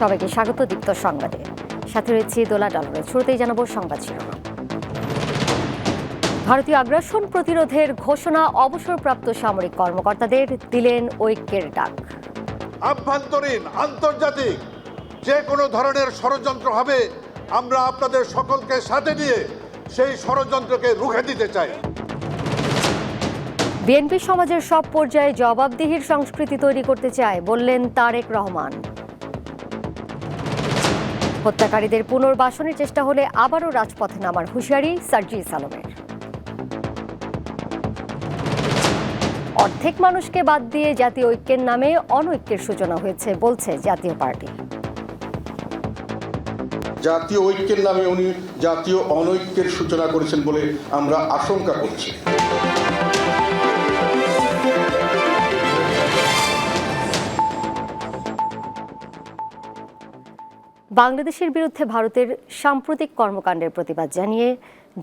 সবাইকে স্বাগত দীপ্ত সংবাদে। সাথে রয়েছে দোলা ডালরের শুরুতেই জানাব সংবাদ শিরোনাম। ভারতীয় আগ্রাসন প্রতিরোধের ঘোষণা অবসরপ্রাপ্ত সামরিক কর্মকর্তাদের দিলেন ঐক্যের ডাক। আভ্যন্তরীণ আন্তর্জাতিক যে কোনো ধরনের ষড়যন্ত্র হবে আমরা আপনাদের সকলকে সাথে নিয়ে সেই ষড়যন্ত্রকে রুখে দিতে চাই। বিএনপি সমাজের সব পর্যায়ে জবাবদিহির সংস্কৃতি তৈরি করতে চায় বললেন তারেক রহমান। হত্যাকারীদের পুনর্বাসনের চেষ্টা হলে আবারও রাজপথে নামার হুঁশিয়ারি সার্জিস আলমের। অর্ধেক মানুষকে বাদ দিয়ে জাতীয় ঐক্যের নামে অনৈক্যের সূচনা হয়েছে, বলছে জাতীয় পার্টি। জাতীয় ঐক্যের নামে উনি জাতীয় অনৈক্যের সূচনা করেছেন বলে আমরা আশঙ্কা করছি। বাংলাদেশের বিরুদ্ধে ভারতের সাম্প্রতিক কর্মকাণ্ডের প্রতিবাদ জানিয়ে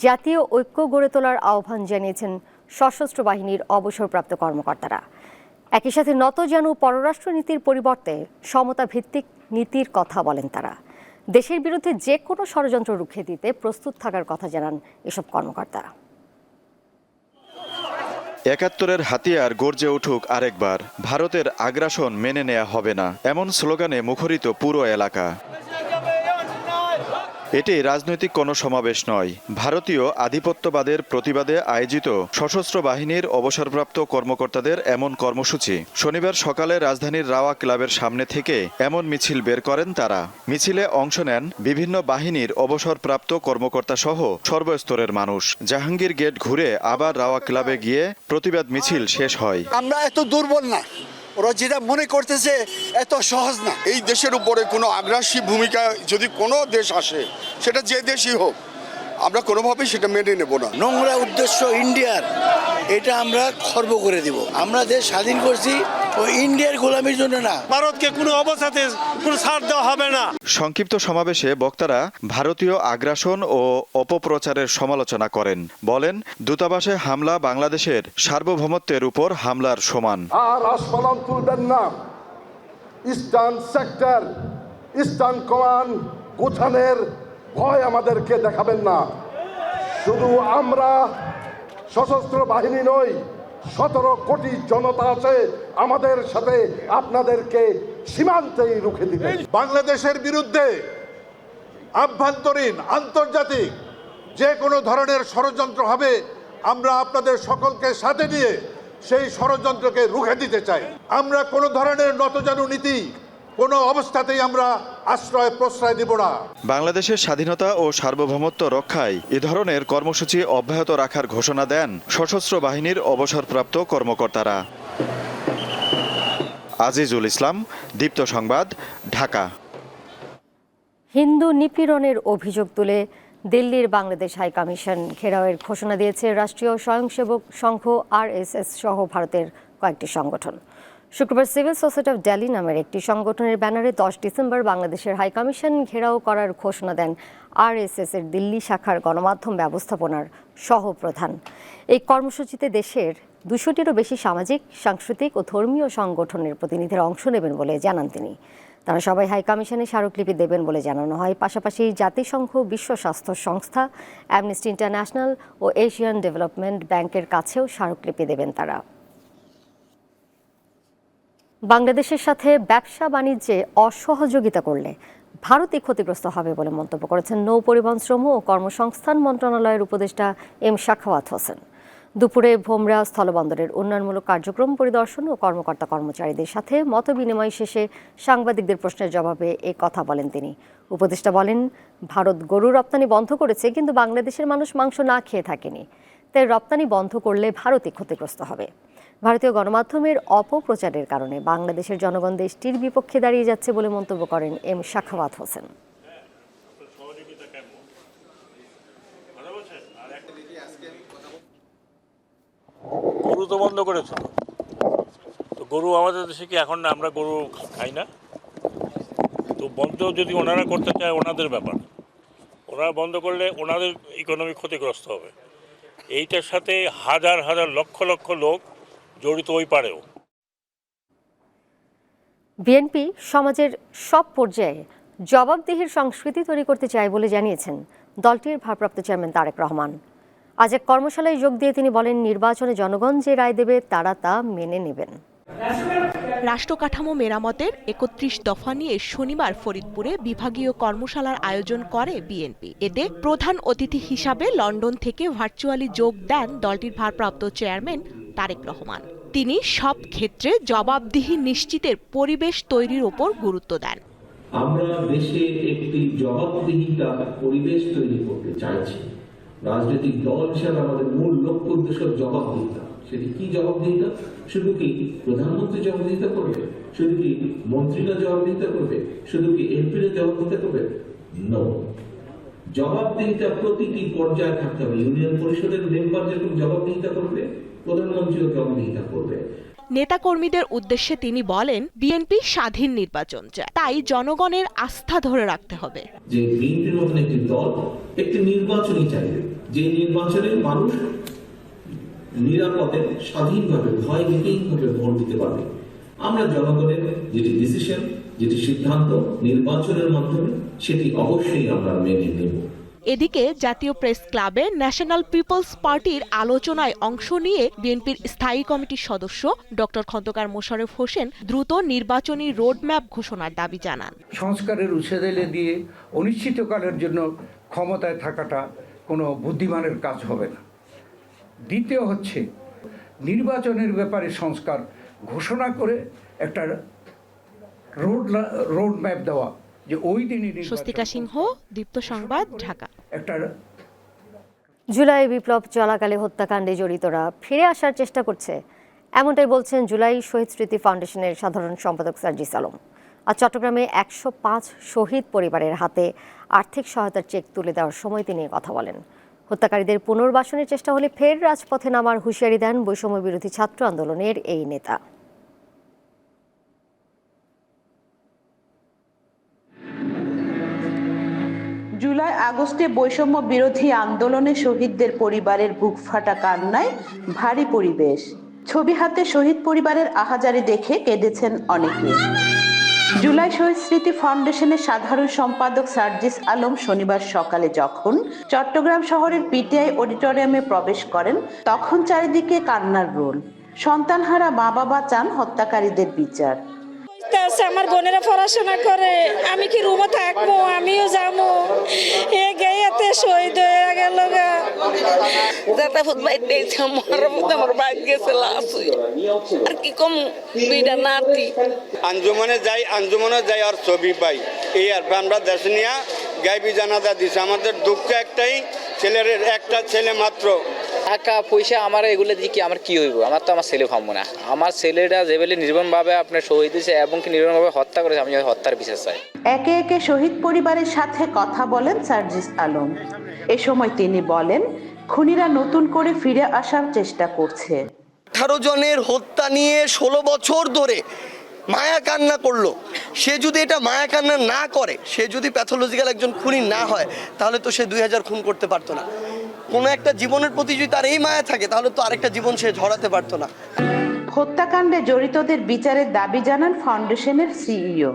জাতীয় ঐক্য গড়ে তোলার আহ্বান জানিয়েছেন সশস্ত্র বাহিনীর অবসরপ্রাপ্ত কর্মকর্তারা। একই সাথে নত যেন পররাষ্ট্র নীতির পরিবর্তে সমতা ভিত্তিক নীতির কথা বলেন তারা। দেশের বিরুদ্ধে যে কোনো ষড়যন্ত্র রুখে দিতে প্রস্তুত থাকার কথা জানান এসব কর্মকর্তা একাত্তরের হাতিয়ার গর্জে উঠুক আরেকবার, ভারতের আগ্রাসন মেনে নেওয়া হবে না, এমন স্লোগানে মুখরিত পুরো এলাকা। এটি রাজনৈতিক কোনো সমাবেশ নয়। ভারতীয় আধিপত্যবাদের প্রতিবাদে আয়োজিত সশস্ত্র বাহিনীর অবসরপ্রাপ্ত কর্মকর্তাদের এমন কর্মসূচি। শনিবার সকালে রাজধানীর রাওয়া ক্লাবের সামনে থেকে এমন মিছিল বের করেন তারা। মিছিলে অংশ নেন বিভিন্ন বাহিনীর অবসরপ্রাপ্ত কর্মকর্তা সহ সর্বস্তরের মানুষ। জাহাঙ্গীর গেট ঘুরে আবার রাওয়া ক্লাবে গিয়ে প্রতিবাদ মিছিল শেষ হয়। আমরা এত দুর্বল না। ওরা যেটা মনে করতেছে এত সহজ না। এই দেশের উপরে কোনো আগ্রাসী ভূমিকা যদি কোনো দেশ আসে সেটা যে দেশই হোক আমরা কোনোভাবেই সেটা মেনে নেব না। নোংরা উদ্দেশ্য ইন্ডিয়ার এটা আমরা খর্ব করে দিব। আমরা দেশ স্বাধীন করছি ও ইন্ডিয়ার গোলামির জন্য না। ভারতকে কোনো অবস্থাতে কোনো ছাড় দেওয়া হবে না। সংক্ষিপ্ত সমাবেশে বক্তারা ভারতীয় আগ্রাসন ও অপপ্রচারের সমালোচনা করেন। বলেন দূতাবাসে হামলা বাংলাদেশের সার্বভৌমত্বের উপর হামলার সমান। আর আসমানাম তুলবেন না। ইস্টার্ন সেক্টর ইস্টার্ন কমান্ড গোছানের ভয় আমাদেরকে দেখাবেন না। শুধু আমরা সশস্ত্র বাহিনী নই সতেরো কোটি জনতা আছে, আমাদের সাথে আপনাদেরকে সীমান্তেই রুখে দিবে বাংলাদেশের বিরুদ্ধে আভ্যন্তরীণ, আন্তর্জাতিক যে কোনো ধরনের ষড়যন্ত্র হবে, আমরা আপনাদের সকলকে সাথে নিয়ে সেই ষড়যন্ত্রকে রুখে দিতে চাই। আমরা কোনো ধরনের নতজানু নীতি কোনো অবস্থাতেই আমরা আশ্রয় প্রশ্রয় দিব না। বাংলাদেশের স্বাধীনতা ও সার্বভৌমত্ব রক্ষায় এ ধরনের কর্মসূচি অব্যাহত রাখার ঘোষণা দেন সশস্ত্র বাহিনীর অবসরপ্রাপ্ত কর্মকর্তারা। আজিজুল ইসলাম দীপ্ত সংবাদ ঢাকা। হিন্দু নিপীড়নের অভিযোগ তুলে দিল্লির বাংলাদেশ হাই কমিশন। ঘেরাওয়ের ঘোষণা দিয়েছে রাষ্ট্রীয় স্বয়ংসেবক সংঘ আরএসএস সহ ভারতের কয়েকটি সংগঠন। শুক্রবার সিভিল সোসাইটি অফ দিল্লি নামের একটি সংগঠনের ব্যানারে দশ ডিসেম্বর বাংলাদেশের হাইকমিশন ঘেরাও করার ঘোষণা দেন আরএসএস এর দিল্লি শাখার গণমাধ্যম ব্যবস্থাপনার সহপ্রধান। এই কর্মসূচিতে দেশের দুশোটিরও বেশি সামাজিক, সাংস্কৃতিক ও ধর্মীয় সংগঠনের প্রতিনিধিরা অংশ নেবেন বলে জানান তিনি। তারা সবাই হাই কমিশনে স্মারকলিপি দেবেন বলে জানানো হয়। পাশাপাশি জাতিসংঘ বিশ্ব স্বাস্থ্য সংস্থা অ্যামনেস্টি ইন্টারন্যাশনাল ও এশিয়ান ডেভেলপমেন্ট ব্যাংকের কাছেও স্মারকলিপি দেবেন তারা। বাংলাদেশের সাথে ব্যবসা বাণিজ্যে অসহযোগিতা করলে ভারতই ক্ষতিগ্রস্ত হবে বলে মন্তব্য করেছেন নৌ পরিবহন শ্রম ও কর্মসংস্থান মন্ত্রণালয়ের উপদেষ্টা এম শাখাওয়াত হোসেন। দুপুরে ভোমরা স্থলবন্দরের উন্নয়নমূলক কার্যক্রম পরিদর্শন ও কর্মকর্তা কর্মচারীদের সাথে মতবিনিময় শেষে সাংবাদিকদের প্রশ্নের জবাবে এ কথা বলেন তিনি। উপদেষ্টা বলেন, ভারত গরু রপ্তানি বন্ধ করেছে কিন্তু বাংলাদেশের মানুষ মাংস না খেয়ে থাকেনি। তাই রপ্তানি বন্ধ করলে ভারতই ক্ষতিগ্রস্ত হবে। ভারতীয় গণমাধ্যমের অপপ্রচারের কারণে বাংলাদেশের জনগণ দেশটির বিপক্ষে দাঁড়িয়ে যাচ্ছে বলে মন্তব্য করেন এম শাখাওয়াত হোসেন। গরু তো বন্ধ করেছিল তো গরু আমাদের দেশে কি এখন আমরা গরু খাই না? তো বন্ধ যদি ওনারা করতে চায় ওনাদের ব্যাপার। ওনারা বন্ধ করলে ওনাদের ইকোনমি ক্ষতিগ্রস্ত হবে। এইটার সাথে হাজার হাজার লক্ষ লক্ষ লোক জড়িত ওই পারেও। বিএনপি সমাজের সব পর্যায়ে জবাবদিহির সংস্কৃতি তৈরি করতে চায় বলে জানিয়েছেন দলটির ভারপ্রাপ্ত চেয়ারম্যান তারেক রহমান। আজ এক কর্মশালায় যোগ দিয়ে তিনি বলেন, নির্বাচনে জনগণ যে রায় দেবে, তারা তা মেনে নেবেন। রাষ্ট্রকাঠামো মেরামতের একত্রিশ দফা নিয়ে শনিবার ফরিদপুরে বিভাগীয় কর্মশালার আয়োজন করে বিএনপি। এতে প্রধান অতিথি হিসাবে লন্ডন থেকে ভার্চুয়ালি যোগ দেন দলটির ভারপ্রাপ্ত চেয়ারম্যান তারেক রহমান। তিনি সব ক্ষেত্রে জবাবদিহি নিশ্চিতের পরিবেশ তৈরির ওপর গুরুত্ব দেন। আমরা দেশে একটি জবাবদিহিতার পরিবেশ তৈরি করতে চাইছি। রাজনৈতিক দল হিসাবে আমাদের মূল লক্ষ্য উদ্দেশ্য জবাবদিহিতা। সেটি কি জবাবদিহিতা? শুধু কি প্রধানমন্ত্রী জবাবদিহিতা করবে? শুধু কি মন্ত্রীরা জবাবদিহিতা করবে? শুধু কি এমপিরা জবাবদিহিতা করবে? নো জবাবদিহিতা প্রতিটি পর্যায়ে থাকতে হবে। ইউনিয়ন পরিষদের মেম্বার যেরকম জবাবদিহিতা করবে প্রধানমন্ত্রীও জবাবদিহিতা করবে। নেতাকর্মীদের উদ্দেশ্যে তিনি বলেন বিএনপি স্বাধীন নির্বাচন চায়। তাই জনগণের আস্থা ধরে রাখতে হবে। যে বিএনপির মতন একটি দল একটি নির্বাচনই চাইবে। যে নির্বাচনে মানুষ নিরাপদে স্বাধীনভাবে ভয় বিহীনভাবে ভোট দিতে পারবে। আমরা জনগণের যেটি ডিসিশন যেটি সিদ্ধান্ত নির্বাচনের মাধ্যমে সেটি অবশ্যই আমরা মেনে নেব। এদিকে জাতীয় প্রেস ক্লাবে ন্যাশনাল পিপলস পার্টির আলোচনায় অংশ নিয়ে বিএনপির স্থায়ী কমিটির সদস্য ডক্টর খন্দকার মোশাররফ হোসেন দ্রুত নির্বাচনী রোডম্যাপ ঘোষণার দাবি জানান। সংস্কারের উচ্ছেদেলে দিয়ে অনিশ্চিতকালের জন্য ক্ষমতায় থাকাটা কোনো বুদ্ধিমানের কাজ হবে না। দ্বিতীয় হচ্ছে নির্বাচনের ব্যাপারে সংস্কার ঘোষণা করে একটা রোড রোড ম্যাপ দেওয়া যে ওই দিনই স্বস্তিকা সিংহ দীপ্ত সংবাদ ঢাকা। একটা জুলাই বিপ্লব চলাকালে হত্যাকাণ্ডে জড়িতরা ফিরে আসার চেষ্টা করছে। এমনটাই বলছেন জুলাই শহীদ স্মৃতি ফাউন্ডেশনের সাধারণ সম্পাদক সার্জিস আলম। আর চট্টগ্রামে একশো পাঁচ শহীদ পরিবারের হাতে আর্থিক সহায়তার চেক তুলে দেওয়ার সময় তিনি কথা বলেন। হত্যাকারীদের পুনর্বাসনের চেষ্টা হলে ফের রাজপথে নামার হুঁশিয়ারি দেন বৈষম্য বিরোধী ছাত্র আন্দোলনের এই নেতা। জুলাই আগস্টে বৈষম্য বিরোধী আন্দোলনে শহীদদের পরিবারের বুক ফাটা কান্নায় ভারী পরিবেশ। ছবি হাতে শহীদ পরিবারের আহাজারি দেখে কেঁদেছেন অনেকে। জুলাই শহীদ স্মৃতি ফাউন্ডেশনের সাধারণ সম্পাদক সার্জিস আলম শনিবার সকালে যখন চট্টগ্রাম শহরের পিটিআই অডিটোরিয়ামে প্রবেশ করেন, তখন চারিদিকে কান্নার রোল। সন্তানহারা মা বাবা চান হত্যাকারীদের বিচার। আছে আমার বোনেরা পড়াশোনা করে। আমি কি রুমে থাকব? আমিও যাব। এ গেয়াতে শহীদ হয়ে গেল গা। যাতে ফুটবাইতে আমার আমার বাইক গেছে লাশ আর কি কম দুইটা নাতি। আঞ্জুমানে যাই আঞ্জুমানে যাই আর ছবি পাই। এই আর আমরা দেশ নিয়ে গাইবি জানাজা দিছে। আমাদের দুঃখ একটাই ছেলের একটা ছেলে মাত্র। টাকা পয়সা আমার এগুলো দিয়ে কি আমার কি হইব? আমার তো আমার ছেলে ভাববো না। আমার ছেলেটা যেভাবে নির্মমভাবে আপনার শহীদ হয়েছে এবং কি নির্মমভাবে হত্যা করেছে আমি হত্যার বিচার চাই। একে একে শহীদ পরিবারের সাথে কথা বলেন সার্জিস আলম। এ সময় তিনি বলেন খুনিরা নতুন করে ফিরে আসার চেষ্টা করছে। আঠারো জনের হত্যা নিয়ে ষোলো বছর ধরে মায়া কান্না করল। সে যদি এটা মায়া কান্না না করে সে যদি প্যাথোলজিক্যাল একজন খুনি না হয় তাহলে তো সে দুই হাজার খুন করতে পারতো না। কোনো একটা জীবনের প্রতি যদি তার এই মায়া থাকে তাহলে তো আরেকটা জীবন সে ঝরাতে পারতো না। হত্যাকাণ্ডে জড়িতদের বিচারের দাবি জানান ফাউন্ডেশনের সিইও।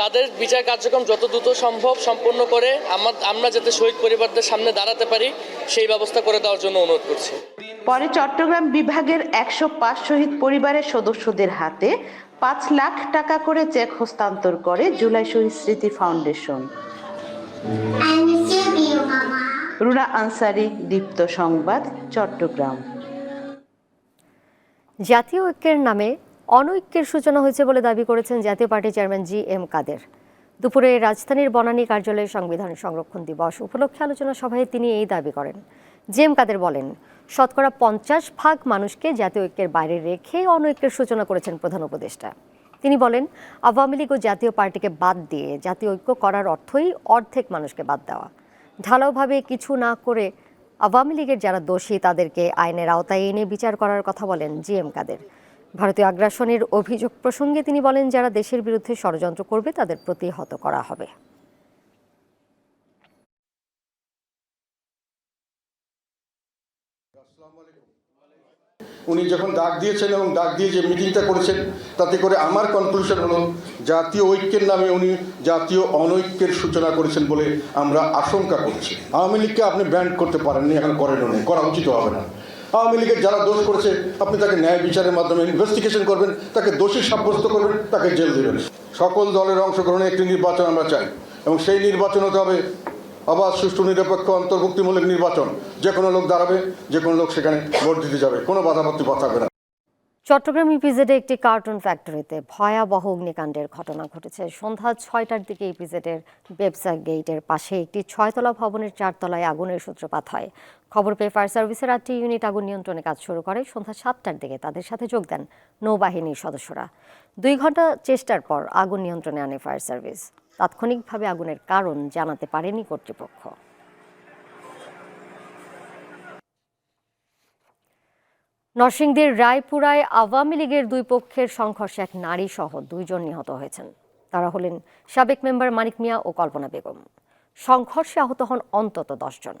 তাদের বিচার কার্যক্রম যত দ্রুত সম্ভব সম্পন্ন করে আমার আমরা যাতে শহীদ পরিবারদের সামনে দাঁড়াতে পারি সেই ব্যবস্থা করে দেওয়ার জন্য অনুরোধ করছি। পরে চট্টগ্রাম বিভাগের একশো পাঁচ শহীদ পরিবারের সদস্যদের হাতে পাঁচ লাখ টাকা করে চেক হস্তান্তর করে জুলাই শহীদ স্মৃতি ফাউন্ডেশন। রুনা আনসারি, দীপ্ত সংবাদ, চট্টগ্রাম। জাতীয় ঐক্যের নামে অনৈক্যের সূচনা হয়েছে বলে দাবি করেছেন জাতীয় party chairman G M Kader. দুপুরে রাজধানীর বনানী কার্যালয়ে সংবিধান সংরক্ষণ দিবস উপলক্ষে আলোচনা সভায় তিনি এই দাবি করেন। জি এম কাদের বলেন, শতকরা পঞ্চাশ ভাগ মানুষকে জাতীয় ঐক্যের বাইরে রেখে অনৈক্যের সূচনা করেছেন প্রধান উপদেষ্টা। তিনি বলেন, আওয়ামী লীগ ও জাতীয় পার্টিকে বাদ দিয়ে জাতীয় ঐক্য করার অর্থই অর্ধেক মানুষকে বাদ দেওয়া। ঢালাওভাবে কিছু না করে আওয়ামী লীগের যারা দোষী, তাদেরকে আইনের আওতায় এনে বিচার করার কথা বলেন জি এম কাদের। ভারতীয় আগ্রাসনের অভিযোগ প্রসঙ্গে তিনি বলেন, যারা দেশের বিরুদ্ধে ষড়যন্ত্র করবে, তাদের প্রতিহত করা হবে। উনি যখন ডাক দিয়েছেন এবং ডাক দিয়ে যে মিটিংটা করেছেন, তাতে করে আমার কনক্লুশন হলো, জাতীয় ঐক্যের নামে উনি জাতীয় অনৈক্যের সূচনা করেছেন বলে আমরা আশঙ্কা করছি। আওয়ামী লীগকে আপনি ব্যান্ড করতে পারেননি, এখন করেনও নেই, করা উচিত হবে না। আওয়ামী লীগের যারা দোষ করেছে, আপনি তাকে ন্যায় বিচারের মাধ্যমে ইনভেস্টিগেশন করবেন, তাকে দোষী সাব্যস্ত করবেন, তাকে জেল দেবেন। সকল দলের অংশগ্রহণে একটি নির্বাচন আমরা চাই, এবং সেই নির্বাচন হতে হবে অবাধ সুষ্ঠু, নিরপেক্ষ অন্তর্ভুক্তিমূলক নির্বাচন। যে কোনো লোক দাঁড়াবে, যে কোনো লোক সেখানে ভোট দিতে যাবে। কোনো বাধাপত্তি থাকবে না। চট্টগ্রাম ইপিজেডে একটি কার্টুন ফ্যাক্টরিতে ভয়াবহ অগ্নিকাণ্ডের ঘটনা ঘটেছে। সন্ধ্যা ছয়টার দিকে ইপিজেডের ওয়েবসাইট গেটের পাশে একটি ছয়তলা ভবনের চারতলায় আগুনের সূত্রপাত হয়। খবর পেয়ে ফায়ার সার্ভিসের আটটি ইউনিট আগুন নিয়ন্ত্রণে কাজ শুরু করে। সন্ধ্যা সাতটার দিকে তাদের সাথে যোগ দেন নৌবাহিনীর সদস্যরা। দুই ঘণ্টা চেষ্টার পর আগুন নিয়ন্ত্রণে আনে ফায়ার সার্ভিস। তাৎক্ষণিকভাবে আগুনের কারণ জানাতে পারেনি কর্তৃপক্ষ। নরসিংদীর রায়পুরায় আওয়ামী লীগের দুই পক্ষের সংঘর্ষে এক নারী সহ দুইজন নিহত হয়েছেন। তারা হলেন সাবেক মেম্বার মানিক মিয়া ও কল্পনা বেগম। সংঘর্ষে আহত হন অন্তত দশজন।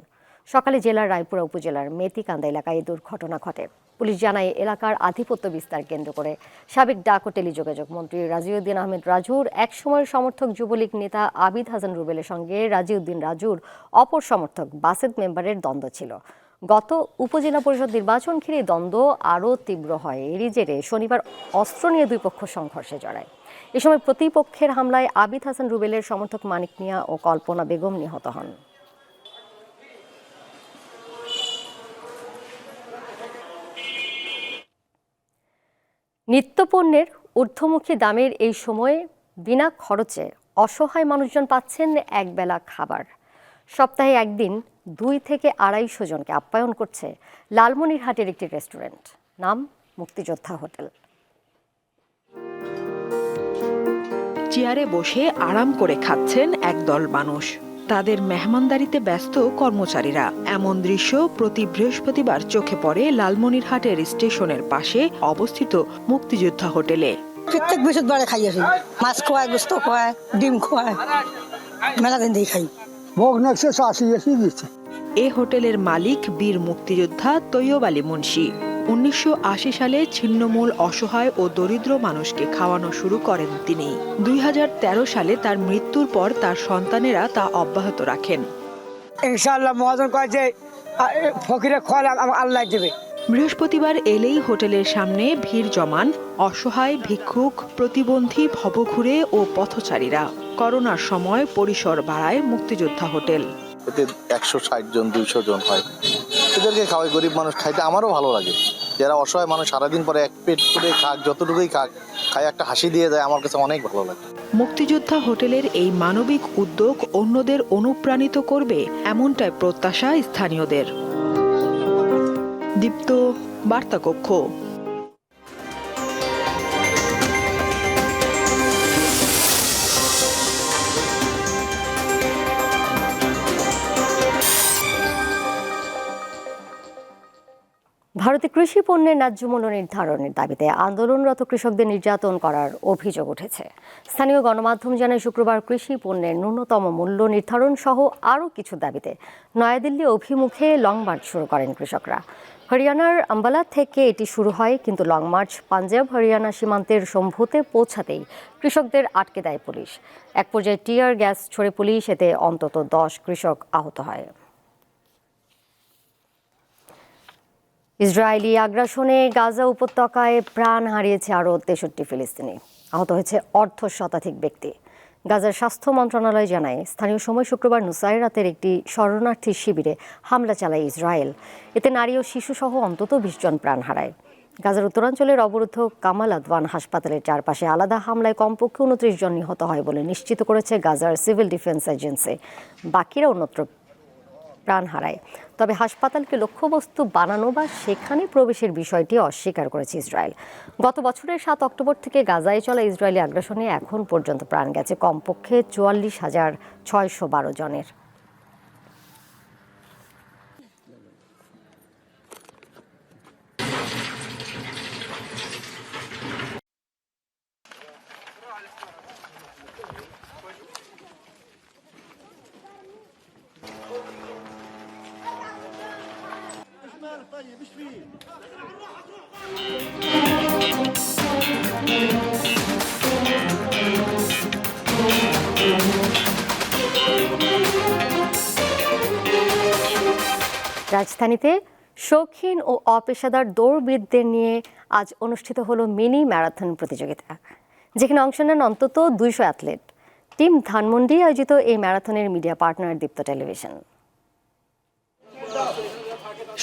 সকালে জেলার রায়পুরা উপজেলার মেতিকান্দা এলাকায় এই দুর্ঘটনা ঘটে। পুলিশ জানায়, এলাকার আধিপত্য বিস্তার কেন্দ্র করে। সাবেক ডাক ও টেলিযোগাযোগ মন্ত্রী রাজিউদ্দিন আহমেদ রাজুর এক সময়ের সমর্থক যুবলীগ নেতা আবিদ হাসান রুবেলের সঙ্গে রাজিউদ্দিন রাজুর অপর সমর্থক বাসেদ মেম্বারের দ্বন্দ্ব ছিল। গত উপজেলা পরিষদ নির্বাচন ঘিরে দ্বন্দ্ব আরও তীব্র হয়। এরই জেরে শনিবার অস্ত্র নিয়ে দুই পক্ষ সংঘর্ষে জড়ায়। এ সময় প্রতিপক্ষের হামলায় আবিদ হাসান রুবেলের সমর্থক মানিক মিয়া ও কল্পনা বেগম নিহত হন। নিত্যপণ্যের ঊর্ধ্বমুখী দামের এই সময়ে বিনা খরচে অসহায় মানুষজন পাচ্ছেন একবেলা খাবার। সপ্তাহে একদিন দুই থেকে আড়াইশো জনকে আপ্যায়ন করছে লালমনিরহাটের একটি রেস্টুরেন্ট। নাম মুক্তিযোদ্ধা হোটেল। চেয়ারে বসে আরাম করে খাচ্ছেন একদল মানুষ। তাদের মেহমানদারিতে ব্যস্ত কর্মচারীরা। এমন দৃশ্য প্রতি বৃহস্পতিবার চোখে পড়ে লালমনিরহাটের স্টেশনের পাশে অবস্থিত মুক্তিযোদ্ধা হোটেলে। প্রত্যেক বৃহস্পতিবারে খাই আসি। মাছ খোয়ায় গোস্ত খোয়ায় ডিম খোয়ায় মেলা দিন দিয়ে খাই। ভোগ এসে দিচ্ছে। এ হোটেলের মালিক বীর মুক্তিযোদ্ধা তৈয়ব আলী মুন্সি। উনিশশো আশি সালে ছিন্নমূল অসহায় ও দরিদ্র মানুষকে খাওয়ানো শুরু করেন তিনি। দুই হাজার তেরো সালে তার মৃত্যুর পর তার সন্তানেরা তা অব্যাহত রাখেন। ইনশাআল্লাহ মহাজন কয় যে আ- ফকিরে খোয়ালে আল্লাহ দেবে। বৃহস্পতিবার এলেই হোটেলের সামনে ভিড় জমান অসহায় ভিক্ষুক প্রতিবন্ধী ভবঘুরে ও পথচারীরা। করোনার সময় পরিসর বাড়ায় মুক্তিযোদ্ধা হোটেল। এতে একশো ষাট জন দুইশো জন হয়। এদেরকে খাওয়াই, গরিব মানুষ খাইতে আমারও ভালো লাগে। যারা অসহায় মানুষ সারাদিন পরে এক পেট করে খাক, যতটুকুই খাক খাই একটা হাসি দিয়ে দেয়, আমার কাছে অনেক ভালো লাগে। মুক্তিযোদ্ধা হোটেলের এই মানবিক উদ্যোগ অন্যদের অনুপ্রাণিত করবে এমনটাই প্রত্যাশা স্থানীয়দের। দীপ্ত বার্তা ভারতে কৃষি পণ্যের ন্যায্য মূল্য নির্ধারণের দাবিতে আন্দোলনরত কৃষকদের নির্যাতন করার অভিযোগ উঠেছে। স্থানীয় গণমাধ্যম জানায়, শুক্রবার কৃষি পণ্যের ন্যূনতম মূল্য নির্ধারণ সহ আরও কিছু দাবিতে নয়াদিল্লি অভিমুখে লং মার্চ শুরু করেন কৃষকরা। হরিয়ানার আম্বালা থেকে এটি শুরু হয়, কিন্তু লং মার্চ পাঞ্জাব, হরিয়ানা সীমান্তের সম্ভুতে পৌঁছাতেই কৃষকদের আটকে দেয় পুলিশ। এক পর্যায়ে টিয়ার গ্যাস ছড়ে পুলিশ, এতে অন্তত দশ কৃষক আহত হয়। ইসরায়েলি আগ্রাসনে গাজা উপত্যকায় প্রাণ হারিয়েছে আরও তেষট্টি ফিলিস্তিনি। আহত হয়েছে অর্ধ শতাধিক ব্যক্তি। গাজার স্বাস্থ্য মন্ত্রণালয় জানায়, স্থানীয় সময় শুক্রবার নুসাইরাতের একটি শরণার্থী শিবিরে হামলা চালায় ইসরায়েল। এতে নারী ও শিশুসহ অন্তত বিশ জন প্রাণ হারায়। গাজার উত্তরাঞ্চলের অবরুদ্ধ কামাল আদওয়ান হাসপাতালের চারপাশে আলাদা হামলায় কমপক্ষে উনত্রিশ জন নিহত হয় বলে নিশ্চিত করেছে গাজার সিভিল ডিফেন্স এজেন্সি। বাকিরা অন্যত্র প্রাণ হারায়। তবে হাসপাতালকে লক্ষ্যবস্তু বানানো বা সেখানে প্রবেশের বিষয়টি অস্বীকার করেছে ইসরায়েল। গত বছরের সাত অক্টোবর থেকে গাজায় চলা ইসরায়েলি আগ্রাসনে এখন পর্যন্ত প্রাণ গেছে কমপক্ষে চুয়াল্লিশ হাজার ছয়শো বারো জনের। রাজধানীতে শৌখিন ও অপেশাদার দৌড়বিদদের নিয়ে আজ অনুষ্ঠিত হলো মিনি ম্যারাথন প্রতিযোগিতা। যেখানে অংশ নেন অন্তত দুইশো অ্যাথলেট। টিম ধানমন্ডি আয়োজিত এই ম্যারাথনের মিডিয়া পার্টনার দীপ্ত টেলিভিশন।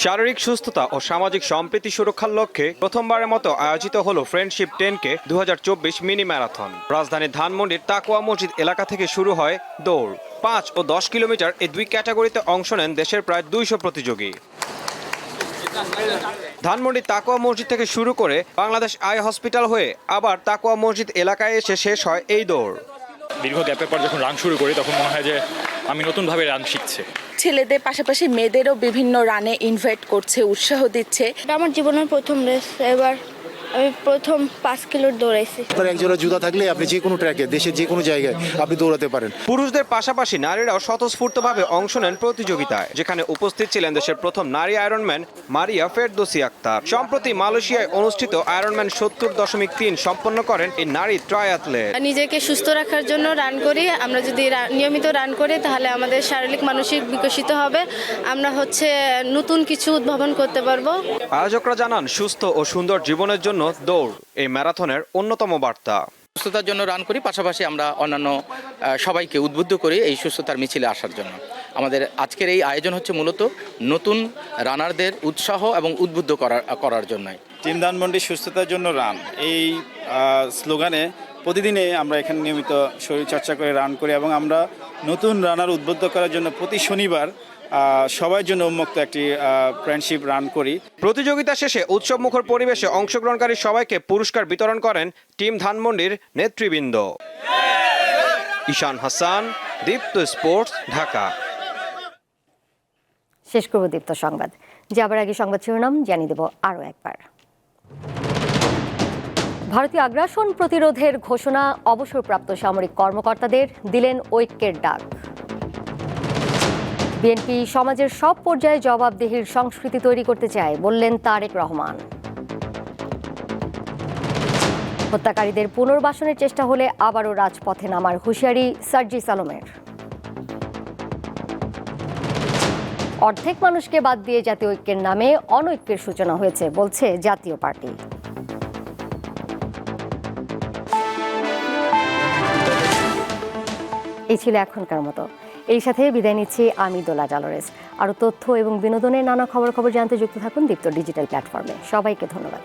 শারীরিক সুস্থতা ও সামাজিক সম্প্রীতি সুরক্ষার লক্ষ্যে প্রথমবারের মতো আয়োজিত হলো ফ্রেন্ডশিপ টেন কে দু মিনি ম্যারাথন। রাজধানীর ধানমন্ডির তাকুয়া মসজিদ এলাকা থেকে শুরু হয় দৌড়। পাঁচ ও দশ কিলোমিটার এই দুই ক্যাটাগরিতে অংশ নেন দেশের প্রায় দুইশো প্রতিযোগী। ধানমন্ডি তাকুয়া মসজিদ থেকে শুরু করে বাংলাদেশ আই হসপিটাল হয়ে আবার তাকুয়া মসজিদ এলাকায় এসে শেষ হয় এই দৌড়। দীর্ঘ গ্যাপের পর যখন রান শুরু করি, তখন মনে হয় যে আমি নতুনভাবে রান শিখছে। ছেলেদের পাশাপাশি মেয়েদেরও বিভিন্ন রানে ইনভাইট করছে উৎসাহ দিচ্ছে। আমার জীবনের প্রথম রেস এবার আমি প্রথম পাঁচ কিলোর দৌড়াইছি। আপনার এক জোড়া জুতা থাকলে আপনি যে কোনো ট্র্যাকে দেশের যে কোনো জায়গায় আপনি দৌড়াতে পারেন। পুরুষদের পাশাপাশি নারীরাও স্বতঃস্ফূর্তভাবে অংশ নেন প্রতিযোগিতায় যেখানে উপস্থিত ছিলেন দেশের প্রথম নারী আয়রনম্যান মারিয়া ফেরদোসি আক্তার। সম্প্রতি মালয়েশিয়ায় অনুষ্ঠিত আয়রনম্যান সত্তর দশমিক তিন সম্পন্ন করেন এই নারী ট্রায়াথলেট নিজেকে সুস্থ রাখার জন্য রান করি। আমরা যদি নিয়মিত রান করি তাহলে আমাদের শারীরিক মানসিক বিকশিত হবে। আমরা হচ্ছে নতুন কিছু উদ্ভাবন করতে পারব। আয়োজকরা জানান সুস্থ ও সুন্দর জীবনের জন্য দৌড় এই ম্যারাথনের অন্যতম বার্তা। সুস্থতার জন্য রান করি পাশাপাশি আমরা অন্যান্য সবাইকে উদ্বুদ্ধ করি এই সুস্থতার মিছিলে আসার জন্য। আমাদের আজকের এই আয়োজন হচ্ছে মূলত নতুন রানারদের উৎসাহ এবং উদ্বুদ্ধ করার করার জন্যই। টিম ধানমন্ডি সুস্থতার জন্য রান এই স্লোগানে প্রতিদিনে আমরা এখানে নিয়মিত শরীরচর্চা করে রান করি এবং আমরা নতুন রানার উদ্বুদ্ধ করার জন্য প্রতি শনিবার সবার জন্য উন্মুক্ত একটি ফ্রেন্ডশিপ রান করি। প্রতিযোগিতা শেষে উৎসব মুখর পরিবেশে অংশগ্রহণকারী সবাইকে পুরস্কার বিতরণ করেন টিম ধানমন্ডির নেতৃবৃন্দ। ঈশান হাসান দীপ্ত স্পোর্টস ঢাকা। শেষ করব দীপ্ত সংবাদ। যাবার আগে সংবাদ শিরোনাম জানিয়ে দেব আরও একবার। ভারতীয় আগ্রাসন প্রতিরোধের ঘোষণা অবসরপ্রাপ্ত সামরিক কর্মকর্তাদের দিলেন ঐক্যের ডাক। বিএনপি সমাজের সব পর্যায়ে জবাবদেহির সংস্কৃতি তৈরি করতে চায়, বললেন তারেক রহমান। হত্যাকারীদের পুনর্বাসনের চেষ্টা হলে আবারও রাজপথে নামার হুঁশিয়ারি সার্জিস আলমের অর্ধেক মানুষকে বাদ দিয়ে জাতীয় ঐক্যের নামে অনৈক্যের সূচনা হয়েছে, বলছে জাতীয় পার্টি। এই ছিল এখনকার মতো। এই সাথে বিদায় নিচ্ছি আমি দোলা জালোরেস। আরও তথ্য এবং বিনোদনের নানা খবর খবর জানতে যুক্ত থাকুন দীপ্ত ডিজিটাল প্ল্যাটফর্মে। সবাইকে ধন্যবাদ।